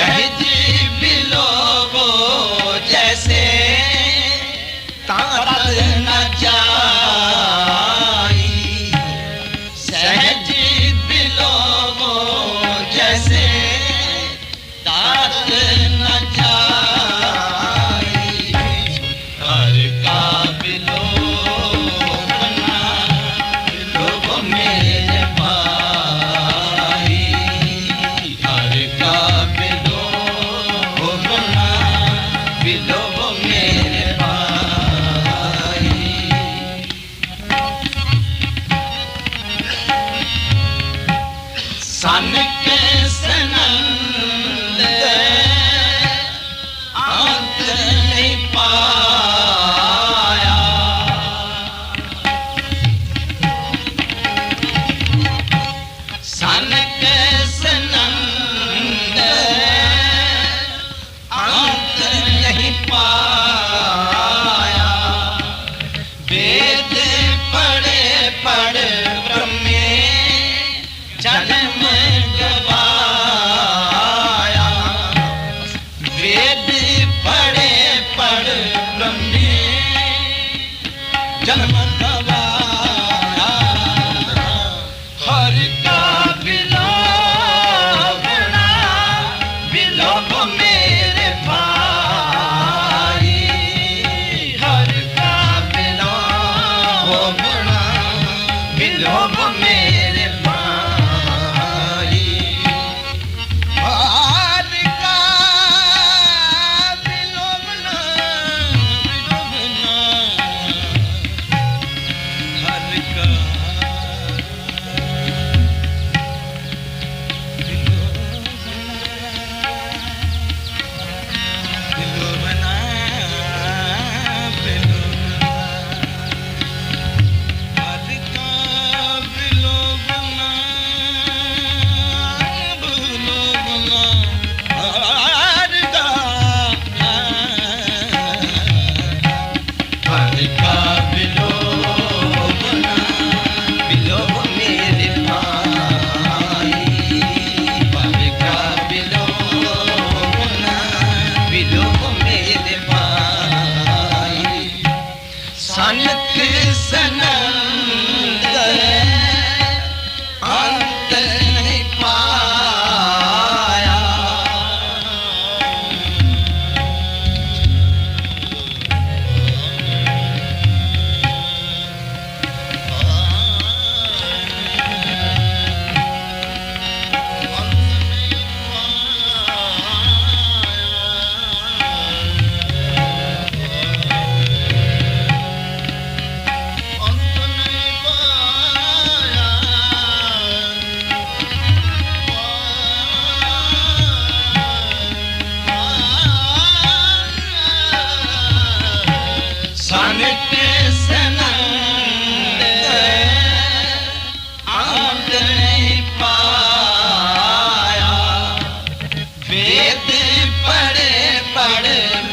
सहज बिलोवो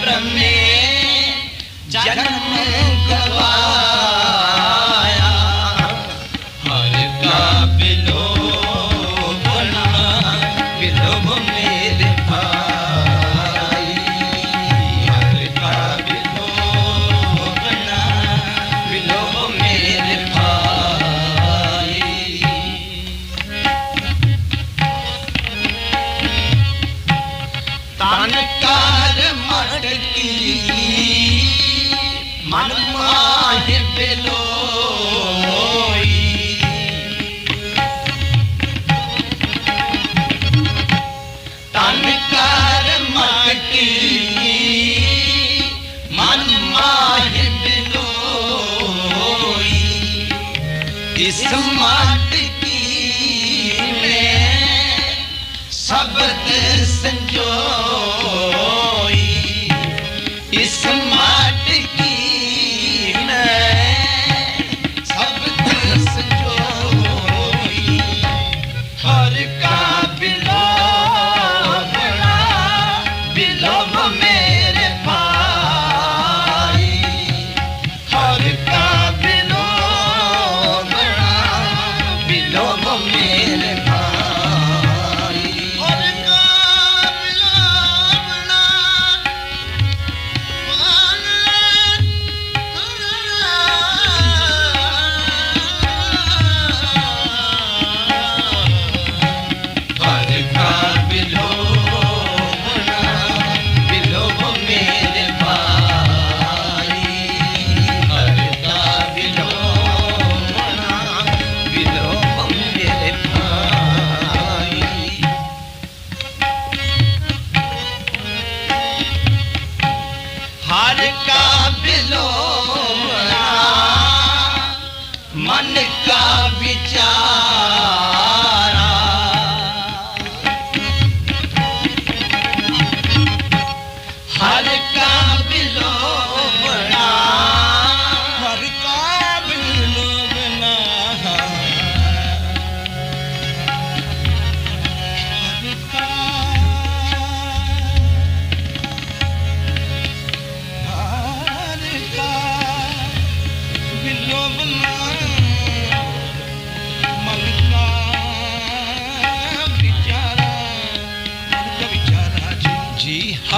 ਬ੍ਰਹਮੇ ਜਨਮ ਗਵਾਇਆ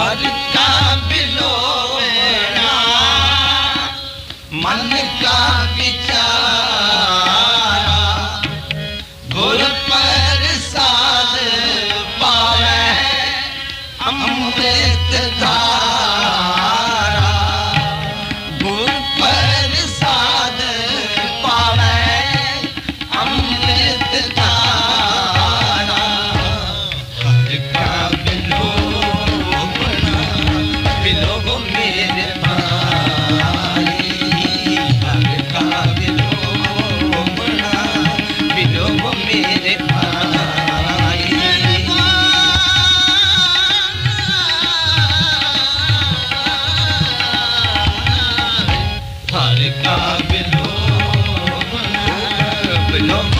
ਜੀ ਹਰ ਕਾ ਬਿਲੋਵਣਾ ਬਿਲੋਵ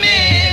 ਬਿਲੋ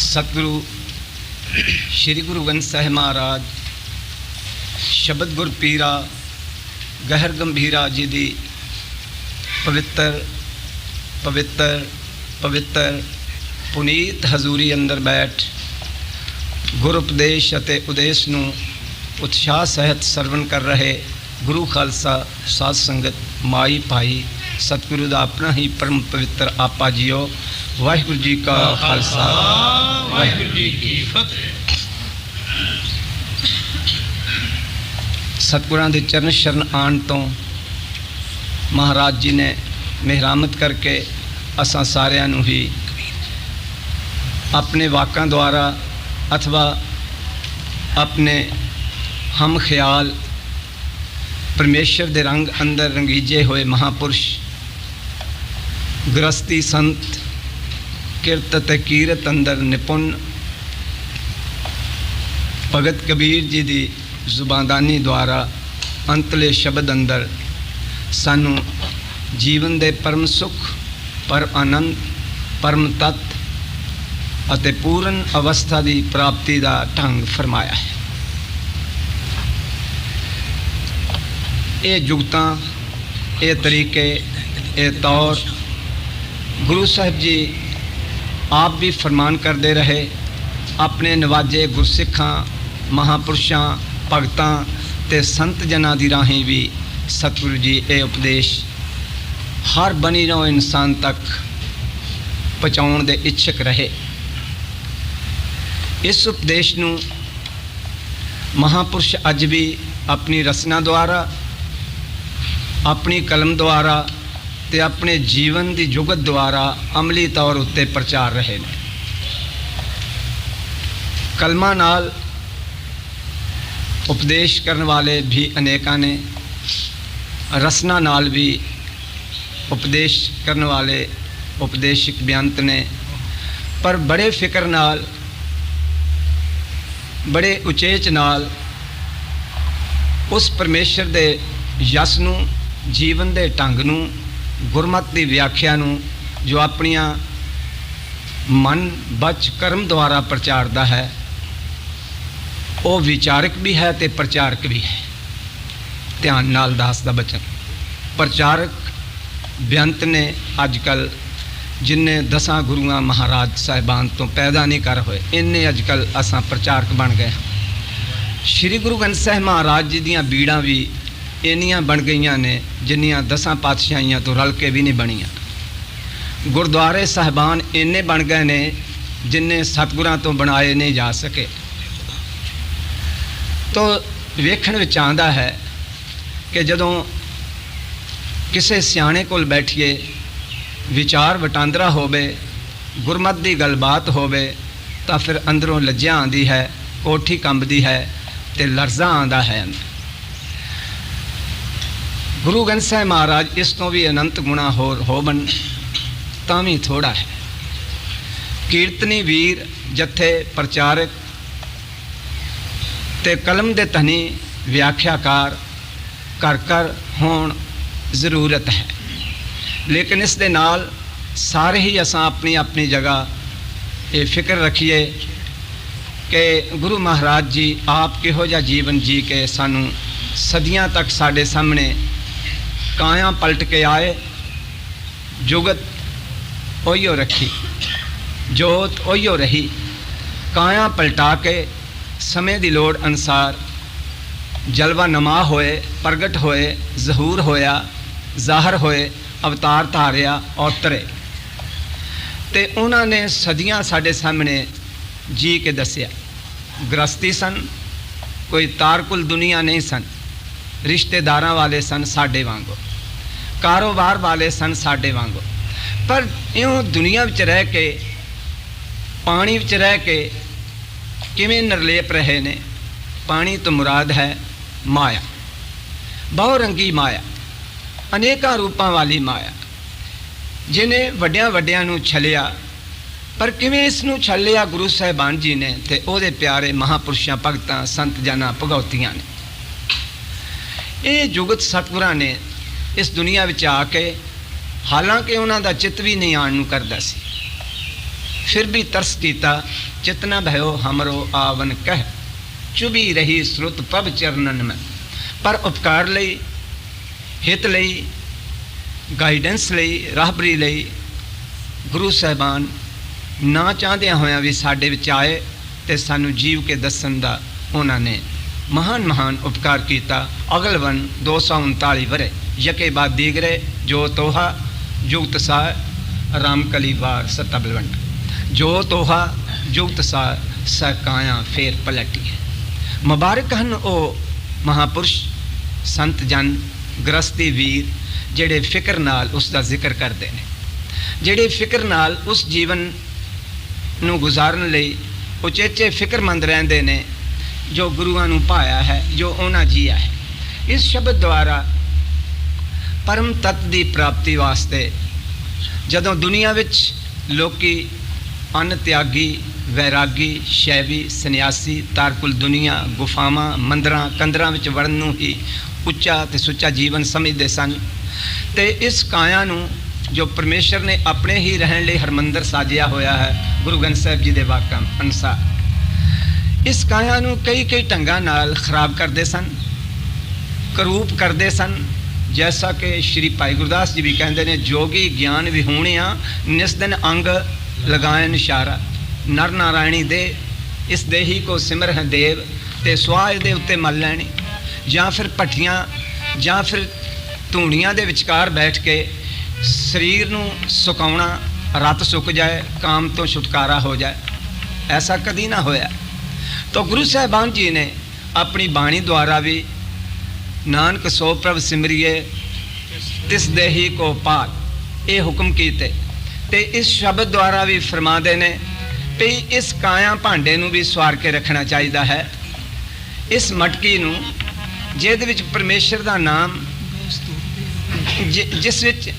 ਸਤਿਗੁਰੂ ਸ੍ਰੀ ਗੁਰੂ ਗ੍ਰੰਥ ਸਾਹਿਬ ਮਹਾਰਾਜ, ਸ਼ਬਦ ਗੁਰ ਪੀਰਾ ਗਹਿਰ ਗੰਭੀਰਾ ਜੀ ਦੀ ਪਵਿੱਤਰ ਪਵਿੱਤਰ ਪਵਿੱਤਰ ਪੁਨੀਤ ਹਜ਼ੂਰੀ ਅੰਦਰ ਬੈਠ ਗੁਰ ਉਪਦੇਸ਼ ਅਤੇ ਉਦੇਸ਼ ਨੂੰ ਉਤਸ਼ਾਹ ਸਹਿਤ ਸਰਵਣ ਕਰ ਰਹੇ ਗੁਰੂ ਖਾਲਸਾ ਸਾਧ ਸੰਗਤ ਮਾਈ ਭਾਈ ਸਤਿਗੁਰੂ ਦਾ ਆਪਣਾ ਹੀ ਪਰਮ ਪਵਿੱਤਰ ਆਪਾ ਜੀਓ। ਵਾਹਿਗੁਰੂ ਜੀ ਕਾ ਖਾਲਸਾ। ਵਾਹਿਗੁਰੂ ਜੀ ਕੀ ਫਤਿਹ। ਸਤਿਗੁਰਾਂ ਦੇ ਚਰਨ ਸ਼ਰਨ ਆਣ ਤੋਂ ਮਹਾਰਾਜ ਜੀ ਨੇ ਮਿਹਰਾਮਤ ਕਰਕੇ ਅਸਾਂ ਸਾਰਿਆਂ ਨੂੰ ਹੀ ਆਪਣੇ ਵਾਕਾਂ ਦੁਆਰਾ ਅਥਵਾ ਆਪਣੇ ਹਮ ਖਿਆਲ ਪਰਮੇਸ਼ਰ ਦੇ ਰੰਗ ਅੰਦਰ ਰੰਗੀਜੇ ਹੋਏ ਮਹਾਪੁਰਸ਼ ਗ੍ਰਸਤੀ ਸੰਤ ਕਿਰਤ ਤੇ ਕੀਰਤ ਅੰਦਰ ਨਿਪੁੰਨ। ਭਗਤ ਕਬੀਰ ਜੀ ਦੀ ਜ਼ੁਬਾਨਦਾਨੀ ਦੁਆਰਾ ਅੰਤਲੇ ਸ਼ਬਦ ਅੰਦਰ ਸਾਨੂੰ ਜੀਵਨ ਦੇ ਪਰਮ ਸੁਖ, ਪਰ ਆਨੰਦ, ਪਰਮ ਤਤ ਅਤੇ ਪੂਰਨ ਅਵਸਥਾ ਦੀ ਪ੍ਰਾਪਤੀ ਦਾ ਢੰਗ ਫਰਮਾਇਆ ਹੈ। ਇਹ ਜੁਗਤਾਂ, ਇਹ ਤਰੀਕੇ, ਇਹ ਤੌਰ ਗੁਰੂ ਸਾਹਿਬ ਜੀ ਆਪ ਵੀ ਫਰਮਾਨ ਕਰਦੇ ਰਹੇ, ਆਪਣੇ ਨਵਾਜੇ ਗੁਰਸਿੱਖਾਂ, ਮਹਾਪੁਰਸ਼ਾਂ, ਭਗਤਾਂ ਤੇ ਸੰਤ ਜਨਾਂ ਦੀ ਰਾਹੀਂ ਵੀ ਸਤਿਗੁਰੂ ਜੀ ਇਹ ਉਪਦੇਸ਼ ਹਰ ਬਣੀ ਨੋ ਇਨਸਾਨ ਤੱਕ ਪਹੁੰਚਾਉਣ ਦੇ ਇੱਛਕ ਰਹੇ। ਇਸ ਉਪਦੇਸ਼ ਨੂੰ ਮਹਾਪੁਰਸ਼ ਅੱਜ ਵੀ ਆਪਣੀ ਰਚਨਾ ਦੁਆਰਾ, ਆਪਣੀ ਕਲਮ ਦੁਆਰਾ ਤੇ ਆਪਣੇ ਜੀਵਨ ਦੀ ਜੁਗਤ ਦੁਆਰਾ ਅਮਲੀ ਤੌਰ ਉੱਤੇ ਪ੍ਰਚਾਰ ਰਹੇ ਨੇ। ਕਲਮਾਂ ਨਾਲ ਉਪਦੇਸ਼ ਕਰਨ ਵਾਲੇ ਵੀ ਅਨੇਕਾਂ ਨੇ, ਰਸਨਾ ਨਾਲ ਵੀ ਉਪਦੇਸ਼ ਕਰਨ ਵਾਲੇ ਉਪਦੇਸ਼ਕ ਬਿਆੰਤ ਨੇ, ਪਰ ਬੜੇ ਫਿਕਰ ਨਾਲ, ਬੜੇ ਉਚੇਚ ਨਾਲ ਉਸ ਪਰਮੇਸ਼ਰ ਦੇ ਯਸ ਨੂੰ, ਜੀਵਨ ਦੇ ਢੰਗ ਨੂੰ ਗੁਰਮਤ ਦੀ ਵਿਆਖਿਆ ਨੂੰ ਜੋ ਆਪਣੀਆਂ ਮਨ ਬਚ ਕਰਮ ਦੁਆਰਾ ਪ੍ਰਚਾਰਦਾ ਹੈ, ਉਹ ਵਿਚਾਰਕ ਵੀ ਹੈ ਤੇ ਪ੍ਰਚਾਰਕ ਵੀ ਹੈ। ਧਿਆਨ ਨਾਲ ਦਾਸ ਦਾ ਬਚਨ। ਪ੍ਰਚਾਰਕ ਬੇਅੰਤ ਨੇ ਅੱਜ ਕੱਲ ਜਿਨਨੇ ਦਸਾਂ ਗੁਰੂਆਂ ਮਹਾਰਾਜ ਸਾਹਿਬਾਨ ਤੋਂ ਪੈਦਾ ਨਹੀਂ ਕਰ ਹੋਏ, ਇੰਨੇ ਅੱਜ ਕੱਲ ਅਸਾਂ ਪ੍ਰਚਾਰਕ ਬਣ ਗਏ ਹਾਂ। ਸ੍ਰੀ ਗੁਰੂ ਗ੍ਰੰਥ ਸਾਹਿਬ ਮਹਾਰਾਜ ਜੀ ਦੀਆਂ ਬੀੜਾਂ ਵੀ ਇੰਨੀਆਂ ਬਣ ਗਈਆਂ ਨੇ, ਜਿੰਨੀਆਂ ਦਸਾਂ ਪਾਤਸ਼ਾਹੀਆਂ ਤੋਂ ਰਲ ਕੇ ਵੀ ਨਹੀਂ ਬਣੀਆਂ। ਗੁਰਦੁਆਰੇ ਸਾਹਿਬਾਨ ਇੰਨੇ ਬਣ ਗਏ ਨੇ, ਜਿੰਨੇ ਸਤਿਗੁਰਾਂ ਤੋਂ ਬਣਾਏ ਨਹੀਂ ਜਾ ਸਕੇ। ਤੋਂ ਵੇਖਣ ਵਿੱਚ ਆਂਦਾ ਹੈ ਕਿ ਜਦੋਂ ਕਿਸੇ ਸਿਆਣੇ ਕੋਲ ਬੈਠੀਏ, ਵਿਚਾਰ ਵਟਾਂਦਰਾ ਹੋਵੇ, ਗੁਰਮਤ ਦੀ ਗੱਲਬਾਤ ਹੋਵੇ, ਤਾਂ ਫਿਰ ਅੰਦਰੋਂ ਲੱਜਿਆ ਆਂਦੀ ਹੈ, ਕੋਠੀ ਕੰਬਦੀ ਹੈ ਤੇ ਲਰਜ਼ਾ ਆਂਦਾ ਹੈ ਗੁਰੂ ਗ੍ਰੰਥ ਸਾਹਿਬ ਮਹਾਰਾਜ ਇਸ ਤੋਂ ਵੀ ਅਨੰਤ ਗੁਣਾ ਹੋਰ ਹੋਵਨ ਤਾਂ ਵੀ ਥੋੜਾ ਹੈ। ਕੀਰਤਨੀ ਵੀਰ ਜਥੇ ਪ੍ਰਚਾਰਕ ਤੇ ਕਲਮ ਦੇ ਧਨੀ ਵਿਆਖਿਆਕਾਰ ਕਰ ਕਰ ਹੋਣ ਜ਼ਰੂਰਤ ਹੈ। ਲੇਕਿਨ ਇਸ ਦੇ ਨਾਲ ਸਾਰੇ ਹੀ ਅਸਾਂ ਆਪਣੀ ਆਪਣੀ ਜਗ੍ਹਾ ਇਹ ਫਿਕਰ ਰੱਖੀਏ ਕਿ ਗੁਰੂ ਮਹਾਰਾਜ ਜੀ ਆਪ ਕਿਹੋ ਜਿਹਾ ਜੀਵਨ ਜੀ ਕੇ ਸਾਨੂੰ ਸਦੀਆਂ ਤੱਕ ਸਾਡੇ ਸਾਹਮਣੇ ਕਾਇਆ ਪਲਟ ਕੇ ਆਏ, ਜੁਗਤ ਉਹੀਓ ਰੱਖੀ, ਜੋਤ ਉਹੀਓ ਰਹੀ। ਕਾਇਆ ਪਲਟਾ ਕੇ ਸਮੇਂ ਦੀ ਲੋੜ ਅਨਸਾਰ ਜਲਵਾ ਨਮਾ ਹੋਏ, ਪ੍ਰਗਟ ਹੋਏ, ਜ਼ਹੂਰ ਹੋਇਆ, ਜ਼ਾਹਰ ਹੋਏ, ਅਵਤਾਰ ਧਾਰਿਆ ਔਤਰੇ ਤੇ ਉਹਨਾਂ ਨੇ ਸਦੀਆਂ ਸਾਡੇ ਸਾਹਮਣੇ ਜੀ ਕੇ ਦੱਸਿਆ ਗ੍ਰਸਤੀ ਸਨ, ਕੋਈ ਤਾਰਕੁਲ ਦੁਨੀਆ ਨਹੀਂ ਸਨ, ਰਿਸ਼ਤੇਦਾਰਾਂ ਵਾਲੇ ਸਨ ਸਾਡੇ ਵਾਂਗੋ। ਕਾਰੋਬਾਰ ਵਾਲੇ ਸਨ ਸਾਡੇ ਵਾਂਗੋ। ਪਰ ਇਉਂ ਦੁਨੀਆ ਵਿੱਚ ਰਹਿ ਕੇ, ਪਾਣੀ ਵਿੱਚ ਰਹਿ ਕੇ ਕਿਵੇਂ ਨਿਰਲੇਪ ਰਹੇ ਨੇ? ਪਾਣੀ ਤੋਂ ਮੁਰਾਦ ਹੈ ਮਾਇਆ। ਬਹੁ ਰੰਗੀ ਮਾਇਆ। ਅਨੇਕਾਂ ਰੂਪਾਂ ਵਾਲੀ ਮਾਇਆ। ਜਿਨੇ ਵੱਡਿਆਂ ਵੱਡਿਆਂ ਨੂੰ ਛਲਿਆ, ਪਰ ਕਿਵੇਂ ਇਸ ਨੂੰ ਛਲਿਆ ਗੁਰੂ ਸਾਹਿਬਾਨ ਜੀ ਨੇ ਤੇ ਉਹਦੇ ਪਿਆਰੇ ਮਹਾਪੁਰਸ਼ਾਂ, ਭਗਤਾਂ, ਸੰਤ ਜਨਾਂ, ਭਗਉਤੀਆਂ ਨੇ। ਇਹ ਜੁਗਤ ਸਤਿਗੁਰਾਂ ਨੇ ਇਸ ਦੁਨੀਆ ਵਿੱਚ ਆ ਕੇ ਹਾਲਾਂਕਿ ਉਹਨਾਂ ਦਾ ਚਿੱਤ ਵੀ ਨਹੀਂ ਆਣ ਨੂੰ ਕਰਦਾ ਸੀ। ਫਿਰ ਵੀ ਤਰਸ ਕੀਤਾ, ਚਿਤਨਾ ਭਇਓ ਹਮਰੋ ਆਵਨ ਕਹਿ ਚੁਬੀ ਰਹੀ ਸਰੁਤ ਪ੍ਰਭ ਚਰਨਨ ਮੈਂ। ਪਰ ਉਪਕਾਰ ਲਈ, ਹਿਤ ਲਈ ਗਾਈਡੈਂਸ ਲਈ, ਰਾਹਬਰੀ ਲਈ ਗੁਰੂ ਸਾਹਿਬਾਨ ਨਾ ਚਾਹਦਿਆਂ ਹੋਇਆਂ ਵੀ ਸਾਡੇ ਵਿੱਚ ਆਏ ਤੇ ਸਾਨੂੰ ਜੀਵ ਕੇ ਦੱਸਣ ਦਾ ਉਹਨਾਂ ਨੇ ਮਹਾਨ ਮਹਾਨ ਉਪਕਾਰ ਕੀਤਾ। ਅਗਲਵਨ 239 ਵਰੇ ਯਕੇ ਬਾਦ ਦੀਗਰੇ ਜੋ ਤੋਹਾ, ਜੁਗਤ ਸਾ, ਰਾਮ ਕਲੀ ਵਾਰ ਸਤਬਲਵੰਡ ਜੋ ਤੋਹਾ, ਜੁਗਤ ਸਾ ਸਕਾਇਆ ਫੇਰ ਪਲਟੀਏ ਮੁਬਾਰਕ ਹਨ ਉਹ ਮਹਾਪੁਰਸ਼ ਸੰਤ ਜਨ, ਗ੍ਰਸਤੀ ਵੀਰ, ਜਿਹੜੇ ਫਿਕਰ ਨਾਲ ਉਸ ਦਾ ਜ਼ਿਕਰ ਕਰਦੇ ਨੇ। ਜਿਹੜੇ ਫਿਕਰ ਨਾਲ ਉਸ ਜੀਵਨ ਨੂੰ ਗੁਜ਼ਾਰਨ ਲਈ ਉਚੇਚੇ ਫਿਕਰਮੰਦ ਰਹਿੰਦੇ ਨੇ ਜੋ ਗੁਰੂਆਂ ਨੂੰ ਪਾਇਆ ਹੈ, ਜੋ ਉਹਨਾਂ ਜੀਆ ਹੈ। ਇਸ ਸ਼ਬਦ ਦੁਆਰਾ ਪਰਮ ਤਤ ਦੀ ਪ੍ਰਾਪਤੀ ਵਾਸਤੇ ਜਦੋਂ ਦੁਨੀਆ ਵਿੱਚ ਲੋਕੀ ਅਨ ਤਿਆਗੀ, ਵੈਰਾਗੀ, ਸ਼ੈਵੀ, ਸੰਨਿਆਸੀ, ਤਾਰਕੁਲ ਦੁਨੀਆ, ਗੁਫਾਵਾਂ, ਮੰਦਰਾਂ, ਕੰਦਰਾਂ ਵਿੱਚ ਵੜਨ ਨੂੰ ਹੀ ਉੱਚਾ ਤੇ ਸੁੱਚਾ ਜੀਵਨ ਸਮਝਦੇ ਸਨ। ਤੇ ਇਸ ਕਾਇਆ ਨੂੰ ਜੋ ਪਰਮੇਸ਼ਰ ਨੇ ਆਪਣੇ ਹੀ ਰਹਿਣ ਲਈ ਹਰਮੰਦਰ ਸਾਜਿਆ ਹੋਇਆ ਹੈ, ਗੁਰੂ ਗ੍ਰੰਥ ਸਾਹਿਬ ਜੀ ਦੇ ਵਾਕਾਂ ਅਨੁਸਾਰ। ਇਸ ਕਾਇਆ ਨੂੰ ਕਈ ਕਈ ਢੰਗਾਂ ਨਾਲ ਖਰਾਬ ਕਰਦੇ ਸਨ, ਕਰੂਪ ਕਰਦੇ ਸਨ। ਜੈਸਾ ਕਿ ਸ਼੍ਰੀ ਭਾਈ ਗੁਰਦਾਸ ਜੀ ਵੀ ਕਹਿੰਦੇ ਨੇ ਜੋਗੀ ਗਿਆਨ ਵਿਹੂਣਿਆ ਨਿਸ ਦਿਨ ਅੰਗ ਲਗਾਏ ਇਸ਼ਾਰਾ। ਨਰ ਨਾਰਾਇਣੀ ਦੇ, ਇਸ ਦੇਹੀ ਕੋ ਸਿਮਰ ਹੈ ਦੇਵ ਤੇ ਸਵਾਹ ਦੇ ਉੱਤੇ ਮਲ ਲੈਣੀ। ਜਾਂ ਫਿਰ ਭੱਠੀਆਂ, ਜਾਂ ਫਿਰ ਧੂਣੀਆਂ ਦੇ ਵਿਚਕਾਰ ਬੈਠ ਕੇ ਸਰੀਰ ਨੂੰ ਸੁਕਾਉਣਾ, ਰਤ ਸੁੱਕ ਜਾਏ, ਕਾਮ ਤੋਂ ਛੁਟਕਾਰਾ ਹੋ ਜਾਏ। ਐਸਾ ਕਦੀ ਨਾ ਹੋਇਆ। ਤਾਂ ਗੁਰੂ ਸਾਹਿਬਾਨ ਜੀ ਨੇ ਆਪਣੀ ਬਾਣੀ ਦੁਆਰਾ ਵੀ ਨਾਨਕ ਸੋ ਪ੍ਰਭ ਸਿਮਰਿਏ, ਤਿਸ ਦੇਹੀ ਕੋ ਪਾਲ ਇਹ ਹੁਕਮ ਕੀਤੇ। ਤੇ ਇਸ ਸ਼ਬਦ ਦੁਆਰਾ ਵੀ ਫਰਮਾਉਂਦੇ ਨੇ ਵੀ ਇਸ ਕਾਇਆ ਭਾਂਡੇ ਨੂੰ ਵੀ ਸਵਾਰ ਕੇ ਰੱਖਣਾ ਚਾਹੀਦਾ ਹੈ। ਇਸ ਮਟਕੀ ਨੂੰ, ਜਿਹਦੇ ਵਿੱਚ ਪਰਮੇਸ਼ਰ ਦਾ ਨਾਮ ਜਿਸ ਵਿੱਚ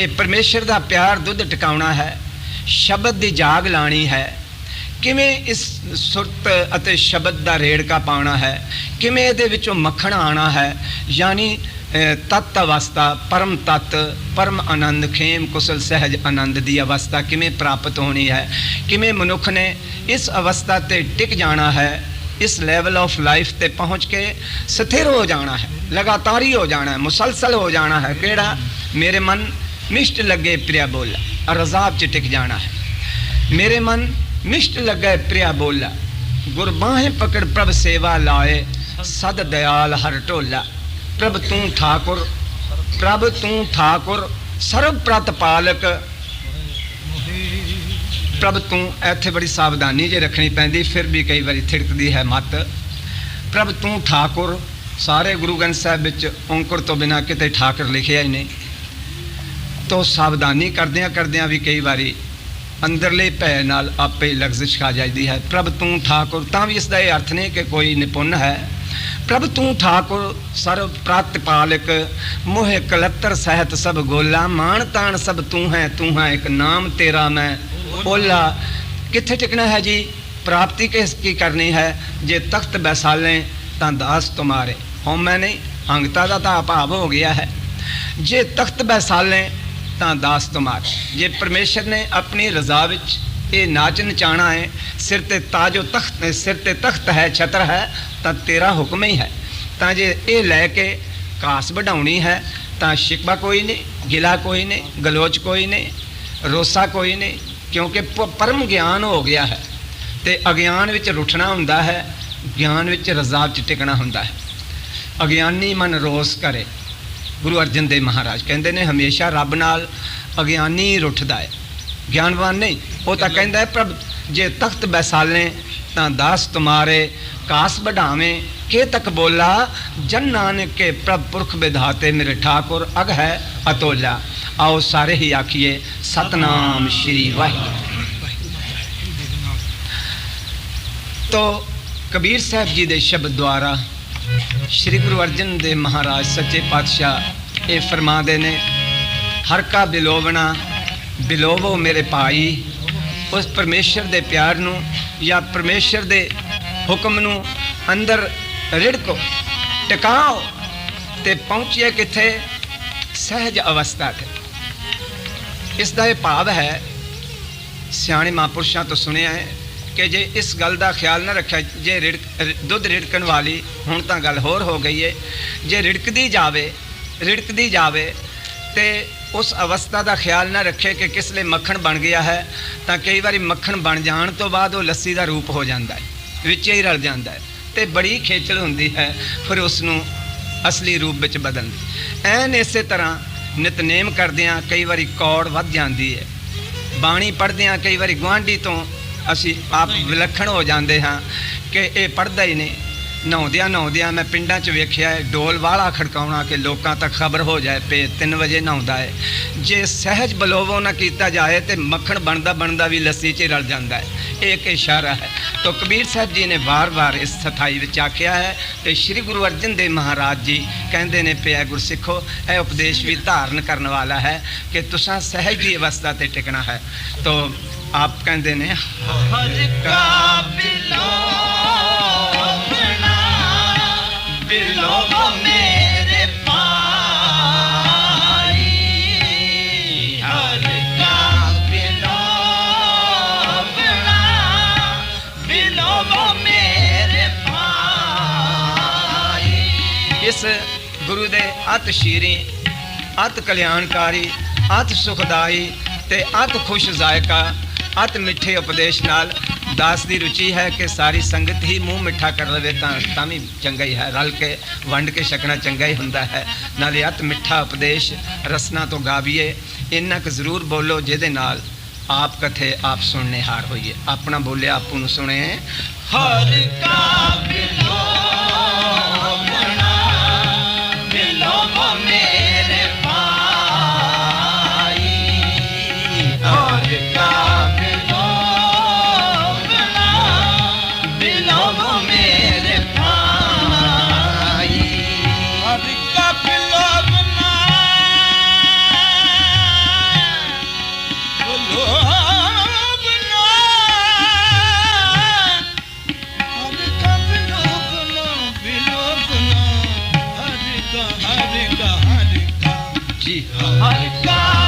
ਇਹ ਪਰਮੇਸ਼ਰ ਦਾ ਪਿਆਰ ਦੁੱਧ ਟਿਕਾਉਣਾ ਹੈ, ਸ਼ਬਦ ਦੀ ਜਾਗ ਲਾਣੀ ਹੈ। ਕਿਵੇਂ ਇਸ ਸੁਰਤ ਅਤੇ ਸ਼ਬਦ ਦਾ ਰੇੜਕਾ ਪਾਉਣਾ ਹੈ? ਕਿਵੇਂ ਇਹਦੇ ਵਿੱਚੋਂ ਮੱਖਣ ਆਣਾ ਹੈ? ਯਾਨੀ ਅ, ਤਤ ਅਵਸਥਾ ਪਰਮ ਤਤ ਪਰਮ ਆਨੰਦ ਖੇਮ ਕੁਸਲ ਸਹਿਜ ਆਨੰਦ ਦੀ ਅਵਸਥਾ ਕਿਵੇਂ ਪ੍ਰਾਪਤ ਹੋਣੀ ਹੈ? ਕਿਵੇਂ ਮਨੁੱਖ ਨੇ ਇਸ ਅਵਸਥਾ ਤੇ ਟਿਕ ਜਾਣਾ ਹੈ? ਇਸ ਲੈਵਲ ਆਫ ਲਾਈਫ ਤੇ ਪਹੁੰਚ ਕੇ ਸਥਿਰ ਹੋ ਜਾਣਾ ਹੈ? ਲਗਾਤਾਰ ਹੀ ਹੋ ਜਾਣਾ ਹੈ? ਮੁਸਲਸਲ ਹੋ ਜਾਣਾ ਹੈ? ਕਿਹੜਾ? ਮੇਰੇ ਮਨ ਮਿਸ਼ਟ ਲੱਗੇ ਪ੍ਰਿਆ ਬੋਲ ਰਜ਼ਾਬ ਚ ਟਿਕ ਜਾਣਾ ਹੈ। ਮੇਰੇ ਮਨ ਮਿਸ਼ਟ ਲੱਗੇ ਪ੍ਰਿਆ ਬੋਲਾ। ਗੁਰਬਾਹੇ ਪਕੜ ਪ੍ਰਭ ਸੇਵਾ ਲਾਏ, ਸਦ ਦਿਆਲ ਹਰ ਢੋਲਾ। ਪ੍ਰਭ ਤੂੰ ਠਾਕੁਰ, ਪ੍ਰਭ ਤੂੰ ਠਾਕੁਰ, ਸਰਬ ਪ੍ਰਤ ਪਾਲਕ। ਪ੍ਰਭ ਤੂੰ, ਇੱਥੇ ਬੜੀ ਸਾਵਧਾਨੀ ਜੇ ਰੱਖਣੀ ਪੈਂਦੀ, ਫਿਰ ਵੀ ਕਈ ਵਾਰੀ ਥਿੜਕਦੀ ਹੈ ਮਤ। ਪ੍ਰਭ ਤੂੰ ਠਾਕੁਰ, ਸਾਰੇ ਗੁਰੂ ਗ੍ਰੰਥ ਸਾਹਿਬ ਵਿੱਚ ਔਂਕੜ ਤੋਂ ਬਿਨਾ ਕਿਤੇ ਠਾਕੁਰ ਲਿਖਿਆ ਹੀ ਨਹੀਂ। ਤੋਂ ਸਾਵਧਾਨੀ ਕਰਦਿਆਂ ਕਰਦਿਆਂ ਵੀ ਕਈ ਵਾਰੀ ਅੰਦਰਲੇ ਭੈ ਨਾਲ ਆਪੇ ਲਗਜ਼ਿਸ਼ ਖਾ ਜਾਂਦੀ ਹੈ। ਪ੍ਰਭ ਤੂੰ ਠਾਕੁਰ, ਤਾਂ ਵੀ ਇਸ ਦਾ ਇਹ ਅਰਥ ਨਹੀਂ ਕਿ ਕੋਈ ਨਿਪੁੰਨ ਹੈ। ਪ੍ਰਭ ਤੂੰ ਠਾਕੁਰ ਸਰਵ ਪ੍ਰਤ ਪਾਲਕ, ਮੋਹਿ ਕਲੱਤਰ ਸਹਿਤ ਸਭ ਗੋਲਾ, ਮਾਣ ਤਾਣ ਸਭ ਤੂੰ ਹੈ ਤੂੰ ਹੈ ਇੱਕ ਨਾਮ ਤੇਰਾ ਮੈਂ ਓਲਾ ਕਿੱਥੇ ਟਿਕਣਾ ਹੈ ਜੀ? ਪ੍ਰਾਪਤੀ ਕਿਸ ਕੀ ਕਰਨੀ ਹੈ? ਜੇ ਤਖਤ ਬੈਸਾਲੇ ਤਾਂ ਦਾਸ ਤੁਮਾਰੇ। ਹਉਮੈ ਨਹੀਂ ਅੰਗਤਾ ਦਾ ਤਾਂ ਅਭਾਵ ਹੋ ਗਿਆ ਹੈ। ਜੇ ਤਖਤ ਬੈਸਾਲੇ ਤਾਂ ਦਾਸ ਤੁਮਾਰ। ਜੇ ਪਰਮੇਸ਼ਰ ਨੇ ਆਪਣੀ ਰਜ਼ਾ ਵਿੱਚ ਇਹ ਨਾਚ ਨਚਾਣਾ ਹੈ, ਸਿਰ ਤੇ ਤਾਜੋ ਤਖਤ, ਸਿਰ ਤੇ ਤਖਤ ਹੈ, ਛਤਰ ਹੈ, ਤਾਂ ਤੇਰਾ ਹੁਕਮ ਹੀ ਹੈ। ਤਾਂ ਜੇ ਇਹ ਲੈ ਕੇ ਕਾਸ ਵਢਾਉਣੀ ਹੈ, ਤਾਂ ਸ਼ਿਕਵਾ ਕੋਈ ਨਹੀਂ, ਗਿਲਾ ਕੋਈ ਨਹੀਂ, ਗਲੋਚ ਕੋਈ ਨਹੀਂ, ਰੋਸਾ ਕੋਈ ਨਹੀਂ, ਕਿਉਂਕਿ ਪਰਮ ਗਿਆਨ ਹੋ ਗਿਆ ਹੈ। ਤੇ ਅਗਿਆਨ ਵਿੱਚ ਰੁੱਠਣਾ ਹੁੰਦਾ ਹੈ, ਗਿਆਨ ਵਿੱਚ ਰਜ਼ਾ 'ਚ ਟਿਕਣਾ ਹੁੰਦਾ ਹੈ। ਅਗਿਆਨੀ ਮਨ ਰੋਸ ਕਰੇ। ਗੁਰੂ ਅਰਜਨ ਦੇਵ ਮਹਾਰਾਜ ਕਹਿੰਦੇ ਨੇ ਹਮੇਸ਼ਾ ਰੱਬ ਨਾਲ ਅਗਿਆਨੀ ਰੁੱਠਦਾ ਹੈ। ਗਿਆਨਵਾਨ ਨਹੀਂ ਉਹ ਤਾਂ ਕਹਿੰਦਾ ਹੈ ਪ੍ਰਭ ਜੇ ਤਖਤ ਬੈਸਾਲੇ ਤਾਂ ਦਾਸ ਤੁਮਾਰੇ ਕਾਸ ਵਢਾਵੇਂ ਕੇ ਤੱਕ ਬੋਲਾ ਜਨ ਨਾਨਕ ਕੇ ਪ੍ਰਭ ਪੁਰਖ ਵਿਧਾਤੇ ਮੇਰੇ ਠਾਕੁਰ ਅਗ ਹੈ ਅਤੋਲਾ। ਆਓ ਸਾਰੇ ਹੀ ਆਖੀਏ ਸਤਨਾਮ ਸ਼੍ਰੀ ਵਾਹਿਗੁਰੂ। ਤੋ ਕਬੀਰ ਸਾਹਿਬ ਜੀ ਦੇ ਸ਼ਬਦ ਦੁਆਰਾ ਸ਼੍ਰੀ ਗੁਰੂ ਅਰਜਨ ਦੇਵ ਮਹਾਰਾਜ, ਸੱਚੇ ਪਾਤਸ਼ਾਹ ਇਹ ਫਰਮਾਉਂਦੇ ਨੇ, ਹਰ ਕਾ ਬਿਲੋਵਣਾ, ਬਿਲੋਵੋ ਮੇਰੇ ਭਾਈ। ਉਸ ਪਰਮੇਸ਼ਰ ਦੇ ਪਿਆਰ ਨੂੰ ਜਾਂ ਪਰਮੇਸ਼ਰ ਦੇ ਹੁਕਮ ਨੂੰ ਅੰਦਰ ਰਿੜਕੋ, ਟਿਕਾਓ ਤੇ ਪਹੁੰਚਿਏ ਕਿੱਥੇ? ਸਹਿਜ ਅਵਸਥਾ ਤੇ। ਇਸ ਦਾ ਇਹ ਭਾਵ ਹੈ, ਸਿਆਣੇ ਮਹਾਂਪੁਰਸ਼ਾਂ ਤੋਂ ਸੁਣਿਆ ਹੈ ਕਿ ਜੇ ਇਸ ਗੱਲ ਦਾ ਖਿਆਲ ਨਾ ਰੱਖਿਆ, ਜੇ ਰਿੜਕ ਦੁੱਧ ਰਿੜਕਣ ਵਾਲੀ ਹੁਣ ਤਾਂ ਗੱਲ ਹੋਰ ਹੋ ਗਈ ਹੈ ਜੇ ਰਿੜਕਦੀ ਜਾਵੇ ਰਿੜਕਦੀ ਜਾਵੇ ਤੇ ਉਸ ਅਵਸਥਾ ਦਾ ਖਿਆਲ ਨਾ ਰੱਖੇ ਕਿ ਕਿਸ ਲਈ ਮੱਖਣ ਬਣ ਗਿਆ ਹੈ, ਤਾਂ ਕਈ ਵਾਰੀ ਮੱਖਣ ਬਣ ਜਾਣ ਤੋਂ ਬਾਅਦ ਉਹ ਲੱਸੀ ਦਾ ਰੂਪ ਹੋ ਜਾਂਦਾ ਹੈ, ਵਿੱਚ ਹੀ ਰਲ ਜਾਂਦਾ ਹੈ ਤੇ ਬੜੀ ਖੇਚਲ ਹੁੰਦੀ ਹੈ, ਫਿਰ ਉਸ ਨੂੰ ਅਸਲੀ ਰੂਪ ਵਿੱਚ ਬਦਲਣ ਦੀ। ਐਨ ਇਸੇ ਤਰ੍ਹਾਂ ਨਿਤਨੇਮ ਕਰਦਿਆਂ ਕਈ ਵਾਰੀ ਕੌੜ ਵੱਧ ਜਾਂਦੀ ਹੈ ਬਾਣੀ ਪੜ੍ਹਦਿਆਂ ਕਈ ਵਾਰੀ ਗੁਆਂਢੀ ਤੋਂ ਅਸੀਂ ਆਪ ਵਿਲੱਖਣ ਹੋ ਜਾਂਦੇ ਹਾਂ ਕਿ ਇਹ ਪੜ੍ਹਦਾ ਹੀ ਨਹੀਂ। ਨਹਾਉਂਦਿਆਂ ਨਹਾਉਂਦਿਆਂ ਮੈਂ ਪਿੰਡਾਂ 'ਚ ਵੇਖਿਆ ਹੈ ਡੋਲ ਵਾਲਾ ਖੜਕਾਉਣਾ ਕਿ ਲੋਕਾਂ ਤੱਕ ਖਬਰ ਹੋ ਜਾਏ, ਪੇ 3 ਵਜੇ ਨਹਾਉਂਦਾ ਹੈ। ਜੇ ਸਹਿਜ ਬਲੋਵੋ ਨਾ ਕੀਤਾ ਜਾਏ ਤੇ ਮੱਖਣ ਬਣਦਾ ਬਣਦਾ ਵੀ ਲੱਸੀ 'ਚ ਰਲ ਜਾਂਦਾ ਹੈ। ਇਹ ਇੱਕ ਇਸ਼ਾਰਾ ਹੈ। ਤਾਂ ਕਬੀਰ ਸਾਹਿਬ ਜੀ ਨੇ ਵਾਰ-ਵਾਰ ਇਸ ਸਥਾਈ ਵਿੱਚ ਆਖਿਆ ਹੈ ਤੇ ਸ੍ਰੀ ਗੁਰੂ ਅਰਜਨ ਦੇਵ ਮਹਾਰਾਜ ਜੀ ਕਹਿੰਦੇ ਨੇ, ਪਿਆ ਗੁਰਸਿੱਖੋ, ਇਹ ਉਪਦੇਸ਼ ਵੀ ਧਾਰਨ ਕਰਨ ਵਾਲਾ ਹੈ ਕਿ ਤੁਸੀਂ ਸਹਿਜ ਦੀ ਅਵਸਥਾ ਤੇ ਟਿਕਣਾ ਹੈ। ਤਾਂ ਆਪ ਕਹਿੰਦੇ ਨੇ ਹਰ ਕਾ ਮੇਰੇ ਹਰ ਮੇਰੇ ਭਾਈ। ਇਸ ਦੇ ਅਤ ਸ਼ੀਰੀ ਅਤ ਕਲਿਆਣਕਾਰੀ ਅਤ ਸੁਖਦਾਈ ਤੇ ਅਤ ਖੁਸ਼ ਜ਼ਾਇਕਾ ਅਤ ਮਿੱਠੇ ਉਪਦੇਸ਼ ਨਾਲ ਦਾਸ ਦੀ ਰੁਚੀ ਹੈ ਕਿ ਸਾਰੀ ਸੰਗਤ ਹੀ ਮੂੰਹ ਮਿੱਠਾ ਕਰ ਲਵੇ ਤਾਂ ਤਾਂ ਵੀ ਚੰਗਾ ਹੀ ਹੈ, ਰਲ ਕੇ ਵੰਡ ਕੇ ਛਕਣਾ ਚੰਗਾ ਹੀ ਹੁੰਦਾ ਹੈ। ਨਾਲੇ ਅਤ ਮਿੱਠਾ ਉਪਦੇਸ਼ ਰਸਨਾ ਤੋਂ ਗਾਵੀਏ, ਇੰਨਾ ਕੁ ਜ਼ਰੂਰ ਬੋਲੋ ਜਿਹਦੇ ਨਾਲ ਆਪ ਕਥੇ ਆਪ ਸੁਣਨੇ ਹਾਰ ਹੋਈਏ। ਆਪਣਾ ਬੋਲਿਆ ਆਪੂ ਨੂੰ ਸੁਣੇ, ਹਰ ਕਾ ਬਿਲੋਵਣਾ ਬਿਲੋਵ ਮੇਰੇ ਭਾਈ ਜੀ ਹਰ ਕਾ ਬਿਲੋਵਣਾ